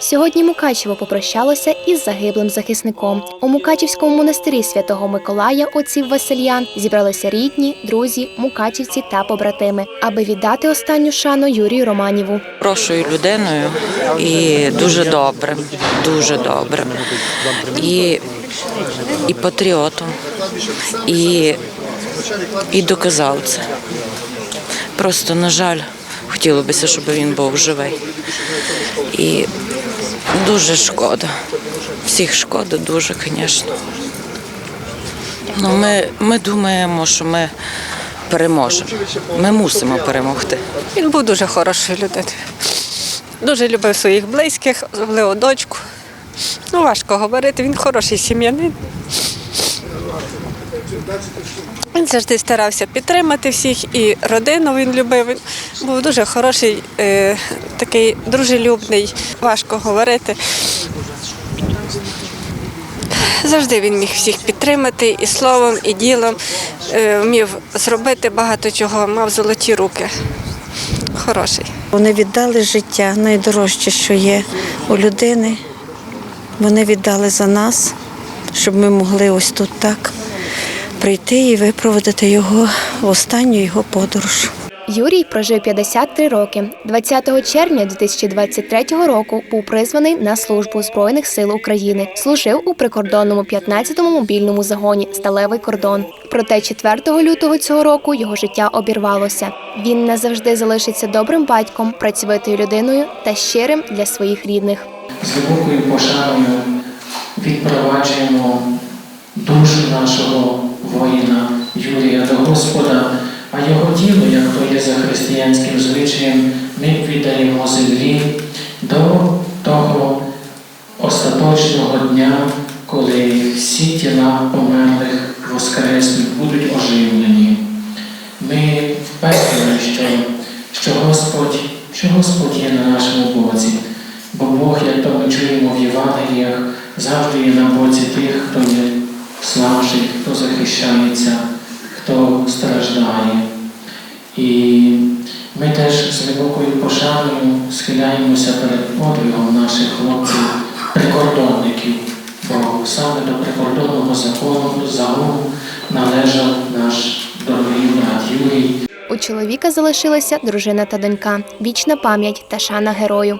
Сьогодні Мукачево попрощалося із загиблим захисником. У Мукачівському монастирі святого Миколая отців Васильян зібралися рідні, друзі, мукачівці та побратими, аби віддати останню шану Юрію Романіву. хорошою людиною і дуже добрим, дуже добрим. І, і патріотом, і, і доказав це. Просто, на жаль, хотілося б, щоб він був живий. І дуже шкода. Всіх шкода дуже, звісно. Ну, ми, ми думаємо, що ми переможемо. Ми мусимо перемогти. Він був дуже хорошою людиною. Дуже любив своїх близьких, особливо дочку. Ну, важко говорити, він хороший сім'янин. Він завжди старався підтримати всіх, і родину він любив. Він був дуже хороший, е, такий дружелюбний, важко говорити. Завжди він міг всіх підтримати і словом, і ділом. Е, вмів зробити багато чого, мав золоті руки. Хороший. Вони віддали життя найдорожче, що є у людини. Вони віддали за нас, щоб ми могли ось тут так прийти і випроводити його в останню його подорож. Юрій прожив 53 роки. 20 червня 2023 року був призваний на службу Збройних сил України. Служив у прикордонному 15-му мобільному загоні Сталевий кордон. Проте 4 лютого цього року його життя обірвалося. Він назавжди залишиться добрим батьком, працьовитою людиною та щирим для своїх рідних. з глибокою пошаною відпроваджуємо душу нашого воїна Юрія до Господа, а його тіло, як то є за християнським звичаєм, ми віддаємо землі до того остаточного дня, коли всі тіла померлих воскреснуть, будуть оживлені. Ми впевнені, що, що Господь, що Господь є на нашому боці, бо Бог, як то ми чуємо в Євангеліях, завжди є на боці тих, захищається, хто страждає. І ми теж з глибокою пошаною схиляємося перед подвигом наших хлопців, прикордонників, бо саме до прикордонного закону загону належав наш дорогий брат Юрій. У чоловіка залишилася дружина та донька, вічна пам'ять та шана герою.